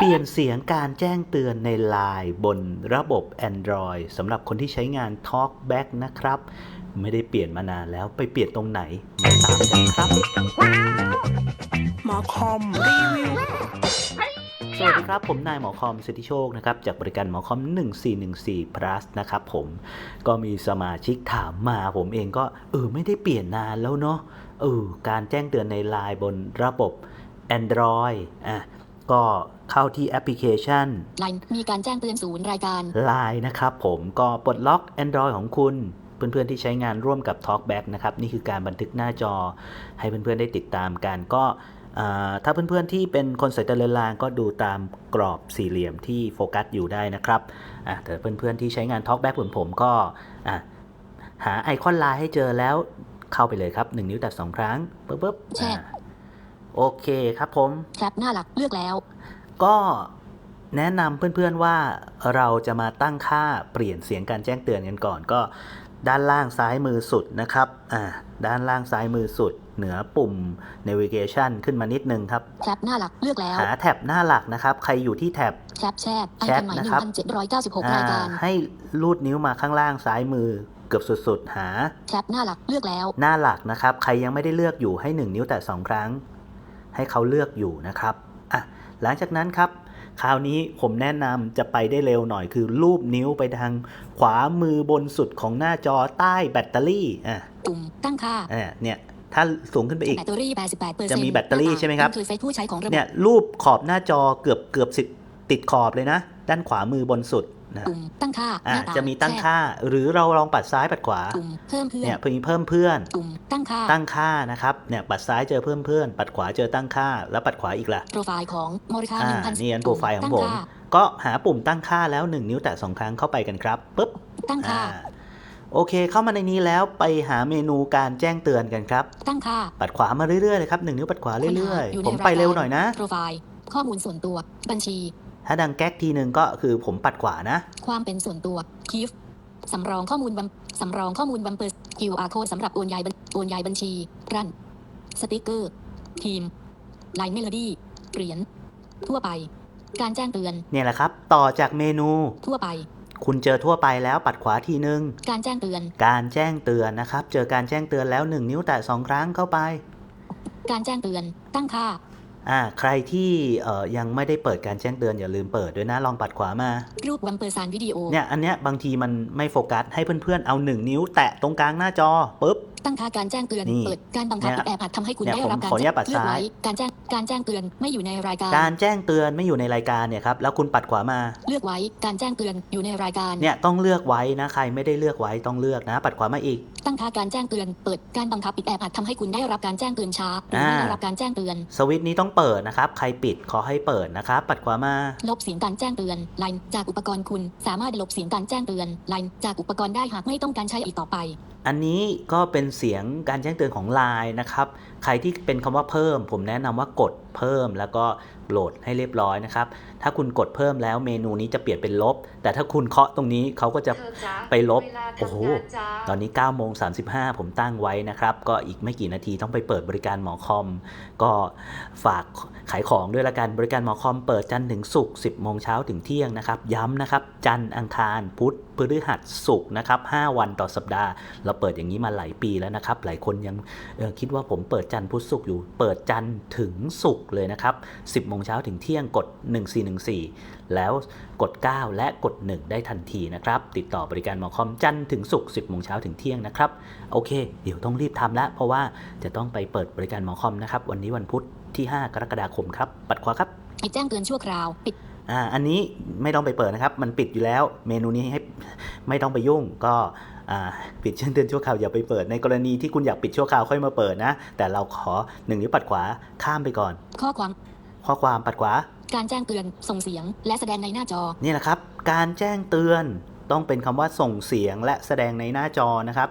เปลี่ยนเสียงการแจ้งเตือนใน Line บนระบบ Android สำหรับคนที่ใช้งาน TalkBack นะครับ ไม่ได้เปลี่ยนมานานแล้วไปเปลี่ยนตรงไหนมาตามกันครับ หมอคอมรีวิว สวัสดีครับ ผมนายหมอคอมสิทธิโชคนะครับ จากบริการหมอคอม 1414 plus นะครับผมก็มีสมาชิกถามมาผมเองก็ เออ ไม่ได้เปลี่ยนนานแล้วเนาะเออการแจ้งเตือนใน Line บนระบบ Android อะก็ เข้าที่แอปพลิเคชันไลน์มีการแจ้งเตือนศูนย์รายการ Line นะครับผมก็ปลดล็อก Android ของคุณเพื่อนๆที่ใช้งานร่วมกับ TalkBack นะครับ นี่คือการบันทึกหน้าจอให้เพื่อนๆได้ติดตามกันก็อ่าถ้าเพื่อนๆที่เป็นคนสายตาเลือนลางก็ดูตามกรอบสี่เหลี่ยมที่โฟกัสอยู่ได้นะครับอะแต่เพื่อนๆที่ใช้งาน TalkBack เหมือนผมก็อะหาไอคอนไลน์ให้เจอแล้วเข้าไปเลยครับ 1 นิ้วแต่2ครั้งปึ๊บปึ๊บแชทอะโอเคครับผมแท็บหน้าหลักเลือกแล้ว ก็แนะนำเพื่อนๆว่าเราจะมาตั้งค่าเปลี่ยนเสียงการแจ้งเตือนกันก่อนก็ด้านล่างซ้ายมือสุดนะครับอ่าด้านล่างซ้ายมือสุด เหนือปุ่ม navigation ขึ้นมานิดนึงครับ แท็บหน้าหลักเลือกแล้ว หาแท็บหน้าหลักนะครับ ใครอยู่ที่แท็บแท็บแชทไอแชคทอนหมายหนะนึ่ครับงพันเจ็ดร้อยเก้าสิบหกอ่ารายการให้ลูดนิ้วมาข้างล่างซ้ายมือเกือบสุดๆ หาแท็บหน้าหลักเลือกแล้ว หน้าหลักนะครับ ใครยังไม่ได้เลือกอยู่ให้ 1 นิ้วแต่ 2 ครั้ง ให้เขาเลือกอยู่นะครับ อะหลังจากนั้นครับ คราวนี้ผมแนะนำจะไปได้เร็วหน่อยคือรูปนิ้วไปทางขวามือบนสุดของหน้าจอใต้แบตเตอรี่อะปุ่มตั้งค่าอะเนี่ยถ้าสูงขึ้นไปอีกแบตเตอรี่88เปอร์เซ็นต์จะมีแบตเตอรี่ใช่ไหมครับคือเฟซผู้ใช้ของระบบเนี่ยรูปขอบหน้าจอเกือบเกือบสิติดขอบเลยนะ ด้านขวามือบนสุด นะปุ่มตั้งค่าหอะน้าตาจะมีตั้งแชทค่า หรือเราลองปัดซ้ายปัดขวาปุ่มเพิ่มเพื่อนเนี่ยเพิ่งเพิ่มเพื่อนปุ่มตั้งค่าตั้งค่านะครับเนี่ยปัดซ้ายเจอเพิ่มเพื่อน ปัดขวาเจอตั้งค่า แล้วปัดขวาอีกล่ะโปรไฟล์ของโมริคาอ่าหนึ่งพันนี่อันโปรไฟล์ของผมตั้ค่าก็หาปุ่มตั้งค่าแล้ว 1 นิ้วแตะ2ครั้งเข้าไปกันครับปุ๊บตั้งค่าอ่าโอเค เข้ามาในนี้แล้วไปหาเมนูการแจ้งเตือนกันครับ ตั้งค่า ปัดขวามาเรื่อยๆเลยครับหนึ่งนิ้วปัดขวาเรื่อยค้นหาอยู่ๆในผมไปรายการเร็วหน่อยนะ โปรไฟล์ ข้อมูลส่วนตัว บัญชี ถ้าดังแก๊กทีหนึ่งก็คือผมปัดขวานะ ความเป็นส่วนตัวคีฟสำรองข้อมูลบัมสำรองข้อมูลบัมเปอร์ QR code สำหรับโอนย้ายบัญโอนย้ายบัญชีรันสติกเกอร์ ทีมไลน์เมโลดี้เหรียญทั่วไป การแจ้งเตือน เนี่ยแหละครับ ต่อจากเมนู ทั่วไป คุณเจอทั่วไปแล้วปัดขวาทีนึงการแจ้งเตือน การแจ้งเตือนนะครับ เจอการแจ้งเตือนแล้ว 1 นิ้วแตะ2ครั้งเข้าไป การแจ้งเตือน ตั้งค่า อ่าใครที่เอ่อยังไม่ได้เปิดการแจ้งเตือนอย่าลืมเปิดด้วยนะลองปัดขวามา รูปบัมเปอร์ซานวิดีโอเนี่ยอันเนี้ยบางทีมันไม่โฟกัสให้เพื่อนๆเอา 1 นิ้วแตะตรงกลางหน้าจอปุ๊บ ตั้งค่าการแจ้งเตือน นี่เปิด การบังคับเนี่ยแอบอาจทำให้คุณเนี่ยได้รับผมการขออนุญาตปัดเลือกซ้าย ไว้การแจ้ง การแจ้งเตือนไม่อยู่ในรายการ การแจ้งเตือนไม่อยู่ในรายการเนี่ยครับแล้วคุณปัดขวามาเลือกไว้ การแจ้งเตือนอยู่ในรายการ เนี่ยต้องเลือกไว้นะใครไม่ได้เลือกไว้ต้องเลือกนะ ปัดขวามาอีก ตั้งค่าการแจ้งเตือน เปิด การบังคับปิดแอบอาจทำให้คุณได้รับการแจ้งเตือนช้าหรือไม่อ่าได้รับการแจ้งเตือน สวิตช์นี้ต้องเปิดนะครับ ใครปิดขอให้เปิดนะครับ ปัดขวามา ลบเสียงการแจ้งเตือนไลน์จากอุปกรณ์คุณ สามารถลบเสียงการแจ้งเตือนไลน์จากอุปกรณ์ได้หากไม่ต้องการใช้อีกต่อไป อันนี้ก็เป็นเสียงการแจ้งเตือนของ Line นะครับใครที่เป็นคำว่าเพิ่ม ผมแนะนำว่ากดเพิ่มแล้วก็โหลดให้เรียบร้อยนะครับ ถ้าคุณกดเพิ่มแล้วเมนูนี้จะเปลี่ยนเป็นลบ แต่ถ้าคุณเคาะตรงนี้เขาก็จะไปลบ โอ้โอ้โหโหตอนนี้9โมง35ผมตั้งไว้นะครับ ก็อีกไม่กี่นาทีต้องไปเปิดบริการหมอคอม ก็ฝากขายของด้วยละกัน บริการหมอคอมเปิดจันทร์ถึงศุกร์10โมงเช้าถึงเที่ยงนะครับ ย้ำนะครับ จันทร์อังคาร พุธพฤหัสศุกร์นะครับ5วันต่อสัปดาห์ เราเปิดอย่างนี้มาหลายปีแล้วนะครับ หลายคนยังเอ่อคิดว่าผมเปิดจันทร์พุธศุกร์อยู่ เปิดจันทร์ถึงศุกร์เลยนะครับ 10โมงเช้าถึงเที่ยงกด 1414 แล้วกด 9 และกด 1 ได้ทันทีนะครับ ติดต่อบริการหมอคอมจันทร์ถึงศุกร์10โมงเช้าถึงเที่ยงนะครับ โอเค เดี๋ยวต้องรีบทำแล้วเพราะว่าจะต้องไปเปิดบริการหมอคอมนะครับ วันนี้วันพุธที่ 5 กรกฎาคมครับ ปัดขวาครับปิดแจ้งเตือนชั่วคราวปิดอ่าอันนี้ไม่ต้องไปเปิดนะครับ มันปิดอยู่แล้ว เมนูนี้ให้ไม่ต้องไปยุ่งก็อ่า ปิดแจ้งเตือนชั่วคราวอย่าไปเปิด ในกรณีที่คุณอยากปิดชั่วคราวค่อยมาเปิดนะ แต่เราขอหนึ่งนิ้วปัดขวาข้ามไปก่อน ข้อความข้อความปัดขวา การแจ้งเตือนส่งเสียง และแสดงในหน้าจอนี่แหละครับ การแจ้งเตือนต้องเป็นคำว่าส่งเสียงและแสดงในหน้าจอนะครับ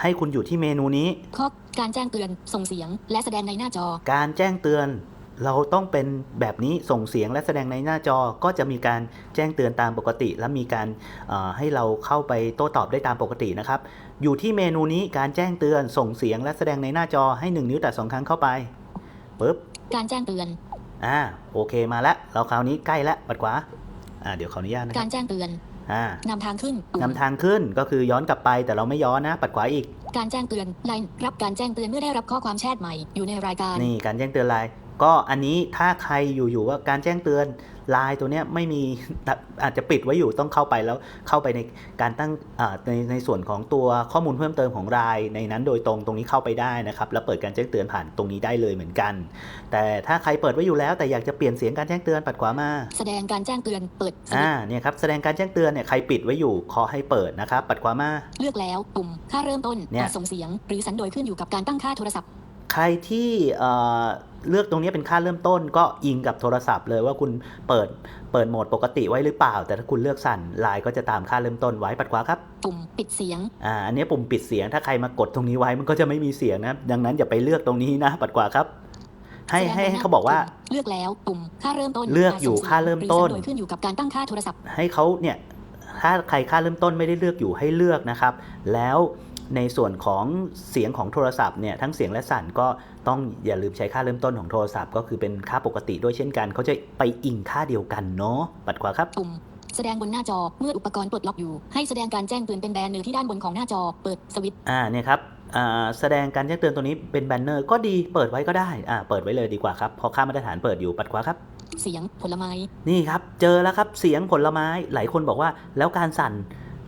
ให้คุณอยู่ที่เมนูนี้ข้อการแจ้งเตือนส่งเสียง และแสดงในหน้าจอ การแจ้งเตือน เราต้องเป็นแบบนี้ส่งเสียงและแสดงในหน้าจอก็จะมีการแจ้งเตือนตามปกติ และมีการเอ่อให้เราเข้าไปโต้ตอบได้ตามปกตินะครับ อยู่ที่เมนูนี้การแจ้งเตือนส่งเสียงและแสดงในหน้าจอให้ 1 นิ้วแต่สองครั้งเข้าไปปึ๊บการแจ้งเตือนอ่าโอเคมาแล้วเราคราวนี้ใกล้แล้วปัดขวาอ่าเดี๋ยวขออนุญาตนะคการับรแจ้งเตือนอ่านำทางขึ้นปุ่มนำทางขึ้นก็คือย้อนกลับไปแต่เราไม่ย้อนนะ ปัดขวาอีก การแจ้งเตือนไลน์รับการแจ้งเตือนเมื่อได้รับข้อความแชทใหม่อยู่ในรายการนี่การแจ้งเตือนไลน์ ก็อันนี้ถ้าใครอยู่ๆว่าการแจ้งเตือนไลน์ตัวเนี้ยไม่มีอาจจะปิดไว้อยู่ต้องเข้าไปแล้วเข้าไปในการตั้งอ่าในในส่วนของตัวข้อมูลเพิ่มเติมของรายในนั้นโดยตรงตรงนี้เข้าไปได้นะครับแล้วเปิดการแจ้งเตือนผ่านตรงนี้ได้เลยเหมือนกัน แต่ถ้าใครเปิดไว้อยู่แล้ว แต่อยากจะเปลี่ยนเสียงการแจ้งเตือนปัดขวามา แสดงการแจ้งเตือนเปิดสวิอ่าตช์เนี่ยครับแสดงการแจ้งเตือนเนี่ยใครปิดไว้อยู่ขอให้เปิดนะครับปัดขวามาเลือกแล้วปุ่มค่าเริ่มต้นเนี่ยอาจส่งเสียง หรือสัญโดยขึ้นอยู่กับการตั้งค่าโทรศัพท์ใครที่เอ่อ เลือกตรงนี้เป็นค่าเริ่มต้นก็อิงกับโทรศัพท์เลยว่าคุณเปิดเปิดโหมดปกติไว้หรือเปล่า แต่ถ้าคุณเลือกสั่นไลน์ก็จะตามค่าเริ่มต้นไว้ปัดขวาครับปุ่มปิดเสียงอ่าอันนี้ปุ่มปิดเสียงถ้าใครมากดตรงนี้ไว้มันก็จะไม่มีเสียงนะดังนั้นอย่าไปเลือกตรงนี้นะปัดขวาครับให้แสดงให้ให้หน้เขาบอกว่าปุ่มเลือกแล้วปุ่มค่าเริ่มต้น เลือกอยู่จส่งสีงค่าเริ่มต้นหอสัญโดยขึ้นอยู่กับการตั้งค่าโทรศัพท์ ให้เขาเนี่ยถ้าใครค่าเริ่มต้นไม่ได้เลือกอยู่ให้เลือกนะครับ แล้ว ในส่วนของเสียงของโทรศัพท์เนี่ยทั้งเสียงและสั่นก็ต้องอย่าลืมใช้ค่าเริ่มต้นของโทรศัพท์ ก็คือเป็นค่าปกติด้วยเช่นกัน เขาจะไปอิงค่าเดียวกันเนาะปัดขวาครับปุ่มแสดงบนหน้าจอเมื่ออุปกรณ์ปลดล็อกอยู่ ให้แสดงการแจ้งเตือนเป็นแบนเนอร์ที่ด้านบนของหน้าจอเปิดสวิตช์อ่าเนี่ยครับอ่าแสดงการแจ้งเตือนตัวนี้เป็นแบนเนอร์ก็ดีเปิดไว้ก็ได้อ่าเปิดไว้เลยดีกว่าครับเพอค่ามาตรฐานเปิดอยู่ปัดขวาครับ เสียงผลไม้นี่ครับ เจอแล้วครับเสียงผลไม้หลายคนบอกว่าแล้วการสั่น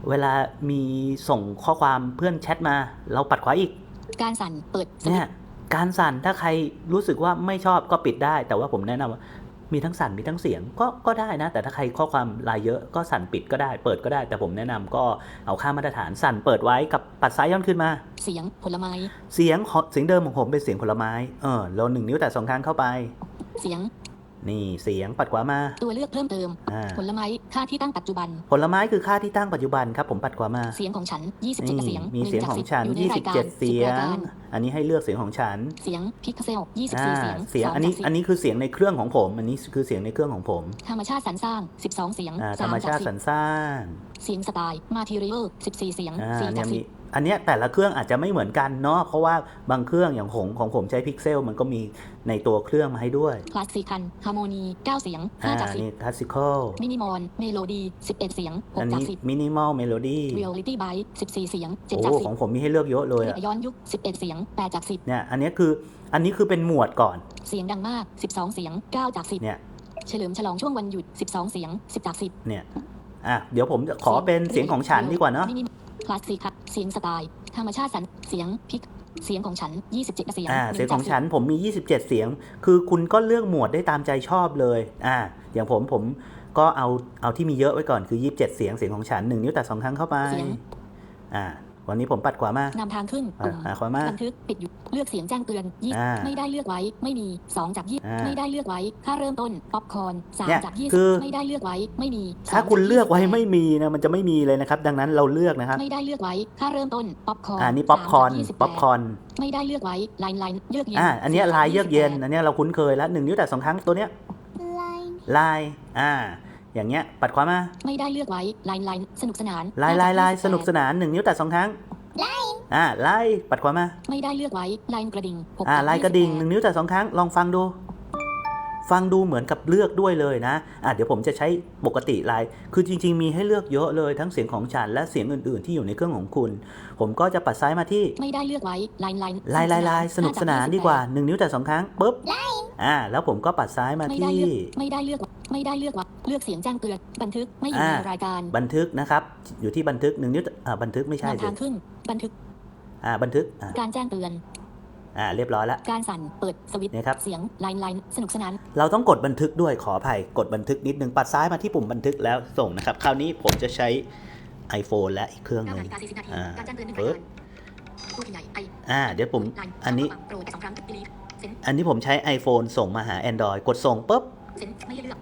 เวลามีส่งข้อความเพื่อนแชทมา เราปัดขวาอีก การสั่นเปิดสวิเนี่ตยช์การสั่นถ้าใครรู้สึกว่าไม่ชอบก็ปิดได้ แต่ว่าผมแนะนำว่า มีทั้งสั่นมีทั้งเสียงก็ก็ได้นะ แต่ถ้าใครข้อความลายเยอะก็สั่นปิดก็ได้ เปิดก็ได้ แต่ผมแนะนำก็เอาค่ามาตรฐานสั่นเปิดไว้กับปัดซ้ายย้อนขึ้นมา เสียงผลไม้ เสียงของเสียงเดิมของผมเป็นเสียงผลไม้เออเราหนึ่งนิ้วแต่สองครั้งเข้าไป เสียง นี่เสียงปัดขวามา ตัวเลือกเพิ่มเติม อ่า ผลไม้ ค่าที่ตั้งปัจจุบัน ผลไม้คือค่าที่ตั้งปัจจุบันครับผมปัดขวามาเสียงของฉัน นี่27 เสียงมีเสียงของฉันหนึ่งจากสิบอยู่ในรายการ27 เสียสิบราง การอันนี้ให้เลือกเสียงของฉันเสียงพิกเซลอ่า24เสียงเสียงสอันนี้จากสิบอันนี้คือเสียงในเครื่องของผม อันนี้คือเสียงในเครื่องของผมธรรมชาติสรรสร้าง 12 เสียงอ่าธรสารมจาชากติสิสรบรสร้าง เสียงสไตล์มาทีเรียล14 เสียงอ่า4เนี่จายกมี10 อันเนี้ยแต่ละเครื่องอาจจะไม่เหมือนกันเนาะเพราะว่าบางเครื่องอย่างของของผมใช้พิกเซลมันก็มีในตัวเครื่องมาให้ด้วยคลาสสิคันฮาร์โมนี9เสียงอ่า5จากนี่คลาสสิคอล10มินิมอลเมโลดี้11 เสียงอัน6จากนี้10มินิมอลเมโลดี้เรียลลิตี้ไบต์14 เสียงโอ้7จากของผมมีให้เลือกเยอะเลย10อะย้อนยุค 11 เสียง8จากเนี่ยอันเนี้ยคืออันนี้คือเป็นหมวดก่อน10เสียงดังมาก 12 เสียง9จาก10เนี่ยเฉลิมฉลองช่วงวันหยุด 12 เสียง10จาก10เนี่ยอะเดี๋ยวผมจะขอเป็นเสียงของฉันดีกว่าเนาะมินิคลาสสิกค่ะ เสียงสไตล์ ธรรมชาติสันเสียงพิกเสียงของฉัน 27 เสียงอ่าหเสียนึ่งของจากฉันผมมี 27 เสียง คือคุณก็เลือกหมวดได้ตามใจชอบเลยอ่าอย่างผมผมก็เอาเอาที่มีเยอะไว้ก่อนคือ 27 เสียงเสียงของฉันหนึ่งนิ้วแต่สองครั้งเข้าไปเสียงอ่า วันนี้ผมปัดขวามานำทางขึ้นอ่าปุ่มอ่าขวามาบันทึกปิดอยู่เลือกเสียงแจ้งเตือนยี่อ่าไม่ได้เลือกไว้ไม่มี2จากยี่อ่าไม่ได้เลือกไว้ค่าเริ่มต้นป๊อปคอร์นสามเนี่ยจากยี่คือไม่ได้เลือกไว้ไม่มี ถ้าสงคุณจเลือกไว้ยี่สิบไม่มีนะมันจะไม่มีเลยนะครับ ดังนั้นเราเลือกนะครับ ไม่ได้เลือกไว้ค่าเริ่มต้นป๊อปคอร์นอ่านี่ป๊อปคอร์นสามจากยี่สิบป๊อปคอร์นไม่ได้เลือกไว้ไลน์ไลน์เลือกเย็นอ่าอันเนี้ยสี่จลายเยือกเย็น28อันเนี้ยเราคุ้นเคยแล้วหนึ่งนิ้วแต่สองครั้งตัวเนี้ยลายอ่า อย่างเงี้ยปัดขวามาไม่ได้เลือกไว้ไลน์ไลน์สนุกสนานลายลายลาย5สนุกสนานหนึ่งนิ้วแต่สองครั้งอ่าลายปัดขวามา ไม่ได้เลือกไว้ไลน์กระดิ่งหกอ่าจากลายกระดิ่ง28หนึ่งนิ้วแต่สองครั้งลองฟังดู ฟังดูเหมือนกับเลือกด้วยเลยนะอะเดี๋ยวผมจะใช้ปกติลายคือจริง ๆ มีให้เลือกเยอะเลยทั้งเสียงของฉันและเสียงอื่น ๆ ที่อยู่ในเครื่องของคุณ ผมก็จะปัดซ้ายมาที่ไม่ได้เลือกไว้ไลน์ไลน์ลายลายลายสนุกสนานดีกว่าหนึ่งนิ้วแต่สองครั้งปุ๊บอ่าแล้วผมก็ปัดซ้ายมาไม่ได้ที่เลือกไม่ได้เลือกไม่ได้เลือกว่าเลือกเสียงแจ้งเตือนบันทึกไม่อยู่อ่าในรายการ บันทึกนะครับอยู่ที่บันทึกหนึ่งนิ้วอ่าบันทึกไม่ใช่นำสิทางขึ้นบันทึกอ่าบันทึกอ่าการแจ้งเตือน อ่าเรียบร้อยแล้ว การสั่นเปิดสวิตช์เนี่ยครับ เสียงไลน์ไลน์สนุกสนาน เราต้องกดบันทึกด้วยขออภัยกดบันทึกนิดนึงปัดซ้ายมาที่ปุ่มบันทึกแล้วส่งนะครับ คราวนี้ผมจะใช้ iPhone และอีกเครื่องห9นึนางฬิกา40นาทีอ่าการแจ้งเตือนหนึ่งปึ๊รายบการผู้ขยายไออ่าเดี๋ยวผมไลน์อันนี้โปรแต่สองครั้งดีลีทเซนอันนี้ผมใช้ iPhone ส่งมาหา Android กดส่งปุ๊บเซนไม่ให้เลือก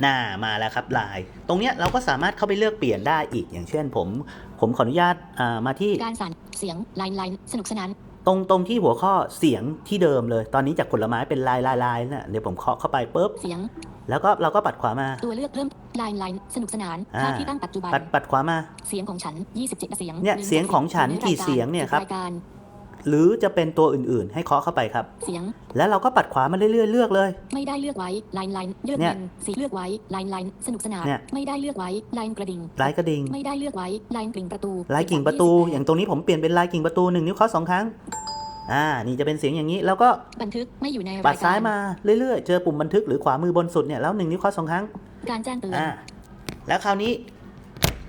หน้ามาแล้วครับไลน์ตรงเนี้ยเราก็สามารถเข้าไปเลือกเปลี่ยนได้อีกอย่างเช่นผม ผมขออนุญาตอ่ามาที่การสั่นเสียงไลน์ไลน์สนุกสนาน ตรงตรงที่หัวข้อเสียงที่เดิมเลย ตอนนี้จากผลไม้เป็นลายลายลายนะเดี๋ยวผมเคาะเข้าไปปุ๊บเสียง แล้วก็เราก็ปัดขวามาตัวเลือกเพิ่มไลน์ไลน์สนุกสนานอ่าค่าที่ตั้งปัจจุบันปัดปัดขวามา เสียงของฉัน 27เสียงเนี่ยหนึ่เสียงของฉันจากกี่10เสียงเนี่ยครับรายการ หรือจะเป็นตัวอื่นๆ ให้เคาะเข้าไปครับ เสียง แล้วเราก็ปัดขวามาเรื่อยๆเลือกเลย ไม่ได้เลือกไว้ไลน์ไลน์เลือกเนี่ยเงินสีเลือกไว้ไลน์ไลน์สนุกสนานเนี่ย ไม่ได้เลือกไว้ไลน์กระดิ่งลายกระดิ่งไม่ได้เลือกไว้ไลน์กริ่งประตูลายกิ่งประตูอย่างตรงนี้ผมเปลี่ยนเป็นลายกิ่งประตูหนึ่งนิ้วเคาะสองครั้ง อ่า นี่จะเป็นเสียงอย่างนี้ แล้วก็บันทึกไม่อยู่ในปัดรายซ้ายการมาเรื่อยๆ เจอปุ่มบันทึกหรือขวามือบนสุดเนี่ยแล้วหนึ่งนิ้วเคาะสองครั้ง การแจ้งเตือนอ่า แล้วคราวนี้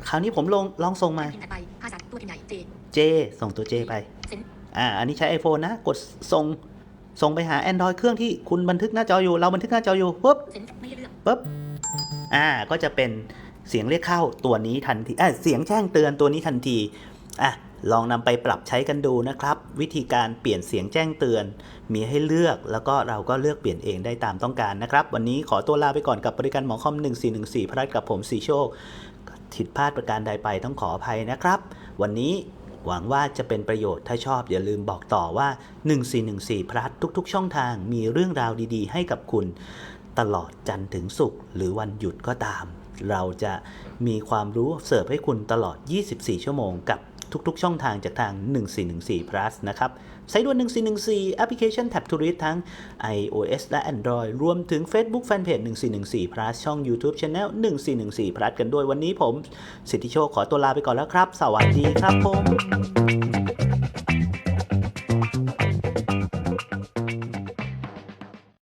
คราวนี้ผมลงลองส่งมา พิมพ์ถัดไปภาษาตัวพิมพ์ใหญ่เจ J ส่งตัว J ไป เซ็น อ่าอันนี้ใช้ iPhone นะ กดส่งส่งไปหา Android เครื่องที่คุณบันทึกหน้าจออยู่ เราบันทึกหน้าจออยู่ปุ๊บปุ๊บอ่าก็จะเป็นเสียงเรียกเข้าตัวนี้ทันทีเอ่อเสียงแจ้งเตือนตัวนี้ทันทีอะลองนำไปปรับใช้กันดูนะครับ วิธีการเปลี่ยนเสียงแจ้งเตือน มีให้เลือกแล้วก็เราก็เลือกเปลี่ยนเองได้ตามต้องการนะครับ วันนี้ขอตัวลาไปก่อนกับบริการหมอคอม 1414พระรัตกับผมสีโชคผิดพลาดประการใดไปต้องขออภัยนะครับ วันนี้ หวังว่าจะเป็นประโยชน์ถ้าชอบอย่าลืมบอกต่อว่า 1414 พลัสทุกๆ ช่องทางมีเรื่องราวดีๆ ให้กับคุณตลอดจันทร์ถึงศุกร์หรือวันหยุดก็ตาม เราจะมีความรู้เสิร์ฟให้คุณตลอด 24 ชั่วโมงกับ ทุกๆ ช่องทางจากทาง 1414 plus นะครับใช้ด่วน 1414 แอปพลิเคชัน Tap to Read ทั้ง iOS และ Android รวมถึง Facebook Fanpage 1414 plus ช่อง YouTube Channel 1414 plus กันด้วยวันนี้ผม สิทธิโชคขอตัวลาไปก่อนแล้วครับ สวัสดีครับผม